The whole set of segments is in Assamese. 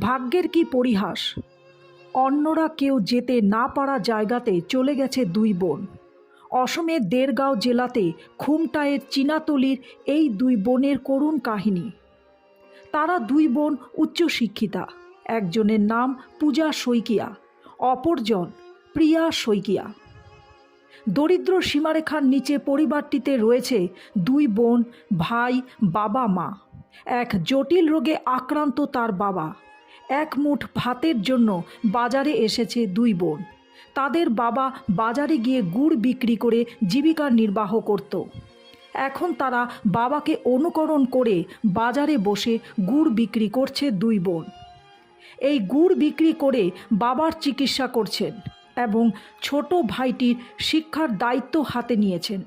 ভাগ্যের কি পরিহাস? অন্যরা কেউ যেতে না পারা জায়গাতে চলে গেছে দুই বোন। অসমের দেরগাঁও জেলাতে খুমটায়ের চীনাতলির এই দুই বোনের করুণ কাহিনী। তারা দুই বোন উচ্চশিক্ষিতা, একজনের নাম পূজা শইকিয়া, অপরজন প্রিয়া শইকিয়া। দরিদ্র সীমারেখার নিচে পরিবারটিতে রয়েছে দুই বোন, ভাই, বাবা, মা। এক জটিল রোগে আক্রান্ত তার বাবা। এক মুঠ ভাতের জন্য বাজারে এসেছে দুই বোন। তাদের বাবা বাজারে গিয়ে গুড় বিক্রি করে জীবিকা নির্বাহ করত। এখন তারা বাবাকে অনুকরণ করে বাজারে বসে গুড় বিক্রি করছে দুই বোন। এই গুড় বিক্রি করে বাবার চিকিৎসা করছেন এবং ছোট ভাইটির শিক্ষার দায়িত্ব হাতে নিয়েছেন।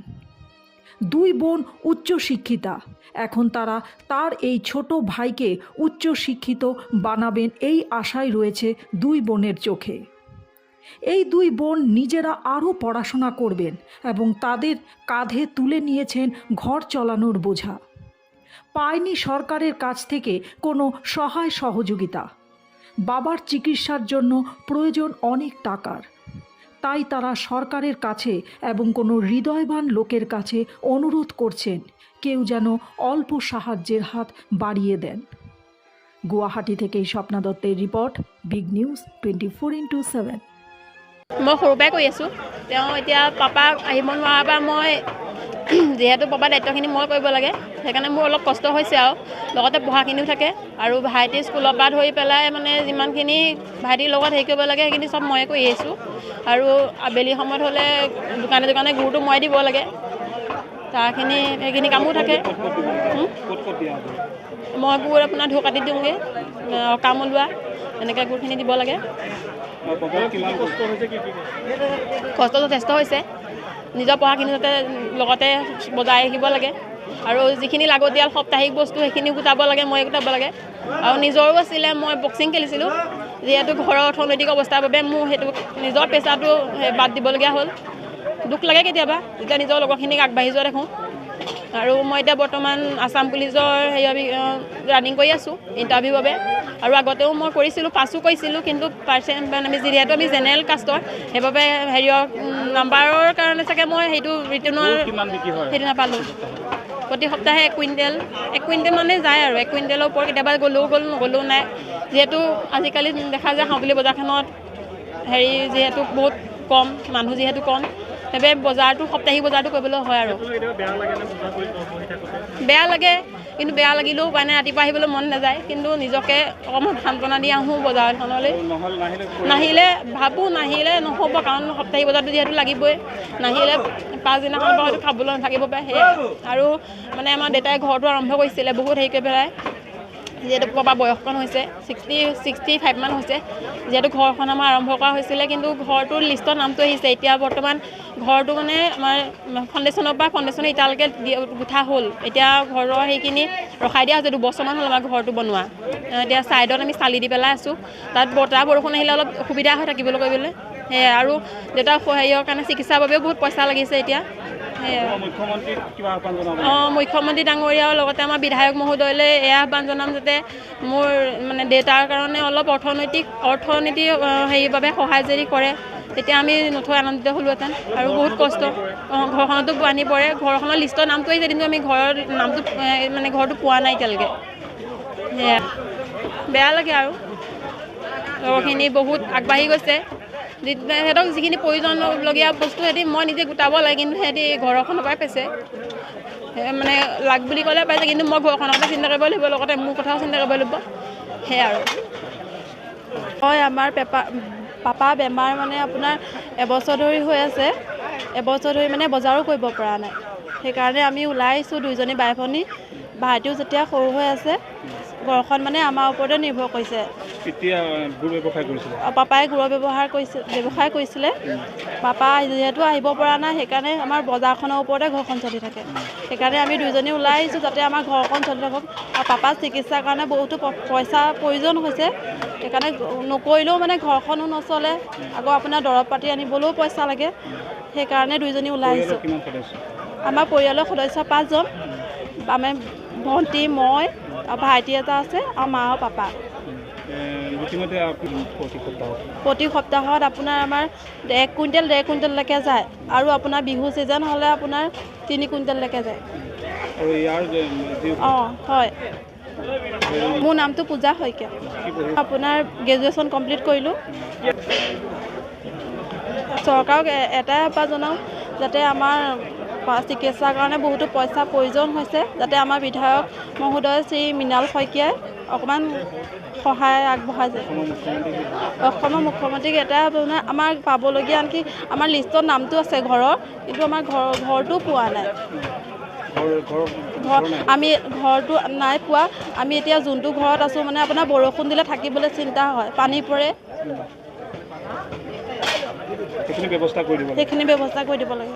দুই বোন উচ্চশিক্ষিতা এখন তারা তার এই ছোট ভাইকে উচ্চশিক্ষিত বানাবেন এই আশায় রয়েছে দুই বোনের চোখে। এই দুই বোন নিজেরা আরও পড়াশোনা করবেন এবং তাদের কাঁধে তুলে নিয়েছেন ঘর চালানোর বোঝা। পায়নি সরকারের কাছ থেকে কোনো সহায় সহযোগিতা। বাবার চিকিৎসার জন্য প্রয়োজন অনেক টাকার। তাই তারা সরকারের কাছে এবং কোনো হৃদয়বান লোকের কাছে অনুরোধ করছেন, কেউ যেন অল্প সাহায্যের হাত বাড়িয়ে দেন। গুয়াহাটি থেকে স্বপ্না দত্তের report, big news twenty four into seven. মই সৰুৰ পৰাই কৰি আছোঁ। তেওঁ এতিয়া পাপাক আহিব নোৱাৰাৰ পৰা মই যিহেতু পাপাৰ দায়িত্বখিনি মই কৰিব লাগে সেইকাৰণে মোৰ অলপ কষ্ট হৈছে আৰু। লগতে পঢ়াখিনিও থাকে আৰু ভাইটি স্কুলৰ পৰা ধৰি পেলাই মানে যিমানখিনি ভাইটিৰ লগত হেৰি কৰিব লাগে সেইখিনি চব ময়ে কৰি আহিছোঁ। আৰু আবেলি সময়ত হ'লে দোকানে দোকানে গুৰটো মই দিব লাগে। তাৰখিনি সেইখিনি কামো থাকে? মই গুৰ আপোনাৰ ঢৌ কাটি দিওঁগৈ কাম ওলোৱা এনেকৈ গুৰখিনি দিব লাগে। কষ্ট যথেষ্ট হৈছে। নিজৰ পঢ়াখিনি যাতে লগতে বজাই ৰাখিব লাগে। আৰু যিখিনি লাগতিয়াল সাপ্তাহিক বস্তু সেইখিনি গোটাব লাগে মই গোটাব লাগে। আৰু নিজৰো আছিলে মই বক্সিং খেলিছিলোঁ। যিহেতু ঘৰৰ অৰ্থনৈতিক অৱস্থাৰ বাবে মোৰ সেইটো নিজৰ পেচাটো বাদ দিবলগীয়া হ'ল। দুখ লাগে কেতিয়াবা যেতিয়া নিজৰ লগৰখিনিক আগবাঢ়ি যোৱা দেখোঁ। আৰু মই এতিয়া বৰ্তমান আছাম পুলিচৰ হেৰি ৰানিং কৰি আছোঁ ইণ্টাৰভিউৰ বাবে। আৰু আগতেও মই কৰিছিলোঁ পাছো কৰিছিলোঁ কিন্তু পাৰ্চেণ্ট মানে আমি যিহেতু আমি জেনেৰেল কাষ্টৰ সেইবাবে হেৰিয়ৰ নাম্বাৰৰ কাৰণে চাগে মই সেইটো ৰিটাৰ্ণৰ সেইটো নাপালোঁ। প্ৰতি সপ্তাহে এক কুইণ্টেল এক কুইণ্টেল মানে যায় আৰু এক কুইণ্টেলৰ ওপৰত কেতিয়াবা গ'লেও গ'ল নগ'লেও নাই। যিহেতু আজিকালি দেখা যায় হাউলি বজাৰখনত হেৰি যিহেতু বহুত কম মানুহ যিহেতু কম সেইবাবে বজাৰটো সপ্তাহিক বজাৰটো কৰিবলৈ হয় আৰু। বেয়া লাগে কিন্তু বেয়া লাগিলেও উপায় নাই ৰাতিপুৱা আহিবলৈ মন নাযায়। কিন্তু নিজকে অকণমান সান্তনা দি আহোঁ বজাৰখনলৈ নাহিলে ভাবোঁ নাহিলে নহ'ব কাৰণ সপ্তাহিক বজাৰটো যিহেতু লাগিবই। নাহিলে পাছদিনাখনৰ পৰা হয়তো খাবলৈ নাথাকিব পাৰে সেয়াই আৰু মানে আমাৰ দেউতাই ঘৰটো আৰম্ভ কৰিছিলে বহুত হেৰি কৰি পেলাই। যিহেতু পাপা বয়সকণ হৈছে ছিক্সটি ছিক্সটি ফাইভমান হৈছে যিহেতু ঘৰখন আমাৰ আৰম্ভ কৰা হৈছিলে কিন্তু ঘৰটোৰ লিষ্টত নামটো আহিছে। এতিয়া বৰ্তমান ঘৰটো মানে আমাৰ ফাউণ্ডেশ্যনৰ পৰা ফাউণ্ডেশ্যনৰ ইটালৈকে গুঠা হ'ল। এতিয়া ঘৰৰ সেইখিনি ৰখাই দিয়া হৈছে দুবছৰমান হ'ল আমাৰ ঘৰটো বনোৱা। এতিয়া ছাইডত আমি চালি দি পেলাই আছোঁ। তাত বতাহ বৰষুণ আহিলে অলপ অসুবিধা হৈ থাকিবলৈ কৰিবলৈ সেয়াই আৰু দেউতাৰ হেৰিয়ৰ কাৰণে চিকিৎসাৰ বাবেও বহুত পইচা লাগিছে এতিয়া। অঁ মুখ্যমন্ত্ৰী ডাঙৰীয়াও লগতে আমাৰ বিধায়ক মহোদয়লৈ এয়া আহ্বান জনাম যাতে মোৰ মানে দেউতাৰ কাৰণে অলপ অৰ্থনৈতিক অৰ্থনীতি হেৰিৰ বাবে সহায় যদি কৰে তেতিয়া আমি নথৈ আনন্দিত হ'লোহেঁতেন আৰু বহুত কষ্ট। অঁ ঘৰখনতো পানী পৰে। ঘৰখনৰ লিষ্টৰ নামটো আহিছে কিন্তু আমি ঘৰৰ নামটো মানে ঘৰটো পোৱা নাই এতিয়ালৈকে। সেয়া। বেয়া লাগে আৰু। লগৰখিনি বহুত আগবাঢ়ি গৈছে। সিহঁতক যিখিনি প্ৰয়োজনলগীয়া বস্তু সিহঁতি মই নিজে গোটাব লাগে কিন্তু সিহঁতি ঘৰখনৰ পৰাই পাইছে। মানে লাগ বুলি ক'লে পাইছে কিন্তু মই ঘৰখনৰ কথা চিন্তা কৰিব লাগিব লগতে মোৰ কথাও চিন্তা কৰিব লাগিব। সেয়াই আৰু। হয় আমাৰ পেপা পাপা বেমাৰ মানে আপোনাৰ এবছৰ ধৰি হৈ আছে। এবছৰ ধৰি মানে বজাৰো কৰিব পৰা নাই। সেইকাৰণে আমি ওলাই আহিছোঁ দুইজনী বাই ভনী ভাইটিও যেতিয়া সৰু হৈ আছে ঘৰখন মানে আমাৰ ওপৰতে নিৰ্ভৰ কৰিছে। কেতিয়া গুৰ ব্যৱসায় কৰিছিলে? আৰু পাপাই গুড়ৰ ব্যৱহাৰ কৰিছিল ব্যৱসায় কৰিছিলে। পাপা যিহেতু আহিব পৰা নাই সেইকাৰণে আমাৰ বজাৰখনৰ ওপৰতে ঘৰখন চলি থাকে। সেইকাৰণে আমি দুইজনী ওলাই আহিছোঁ যাতে আমাৰ ঘৰখন চলি থাকক। আৰু পাপাৰ চিকিৎসাৰ কাৰণে বহুতো প- পইচাৰ প্ৰয়োজন হৈছে। সেইকাৰণে নকৰিলেও মানে ঘৰখনো নচলে। আকৌ আপোনাৰ দৰৱ পাতি আনিবলৈও পইচা লাগে। সেইকাৰণে দুইজনী ওলাই আহিছোঁ। আমাৰ পৰিয়ালৰ সদস্য পাঁচজন। আমি ভণ্টি মই আৰু ভাইটি এটা আছে আৰু মা আৰু পাপা। প্ৰতি সপ্তাহত? আপোনাৰ আমাৰ এক কুইণ্টেল ডেৰ কুইণ্টেললৈকে যায়। আৰু আপোনাৰ বিহু ছিজন হ'লে আপোনাৰ তিনি কুইণ্টেললৈকে যায়। অঁ হয়। মোৰ নামটো পূজা শইকীয়া। আপোনাৰ গ্ৰেজুৱেশ্যন কমপ্লিট কৰিলোঁ। চৰকাৰক এটাই আহ্বান জনাওঁ যাতে আমাৰ চিকিৎসাৰ কাৰণে বহুতো পইচাৰ প্ৰয়োজন হৈছে যাতে আমাৰ বিধায়ক মহোদয় শ্ৰী মৃণাল শইকীয়াই অকণমান সহায় আগবঢ়াই যায়। অসমৰ মুখ্যমন্ত্ৰী অসমৰ মুখ্যমন্ত্ৰীক এটাই আপোনাৰ আমাৰ পাবলগীয়া আনকি আমাৰ লিষ্টত নামটো আছে ঘৰৰ কিন্তু আমাৰ ঘৰ ঘৰটো পোৱা নাই। ঘৰ আমি ঘৰটো নাই পোৱা। আমি এতিয়া যোনটো ঘৰত আছোঁ মানে আপোনাৰ বৰষুণ দিলে থাকিবলৈ চিন্তা হয় পানী পৰে। সেইখিনি ব্যৱস্থা কৰি দিব লাগে।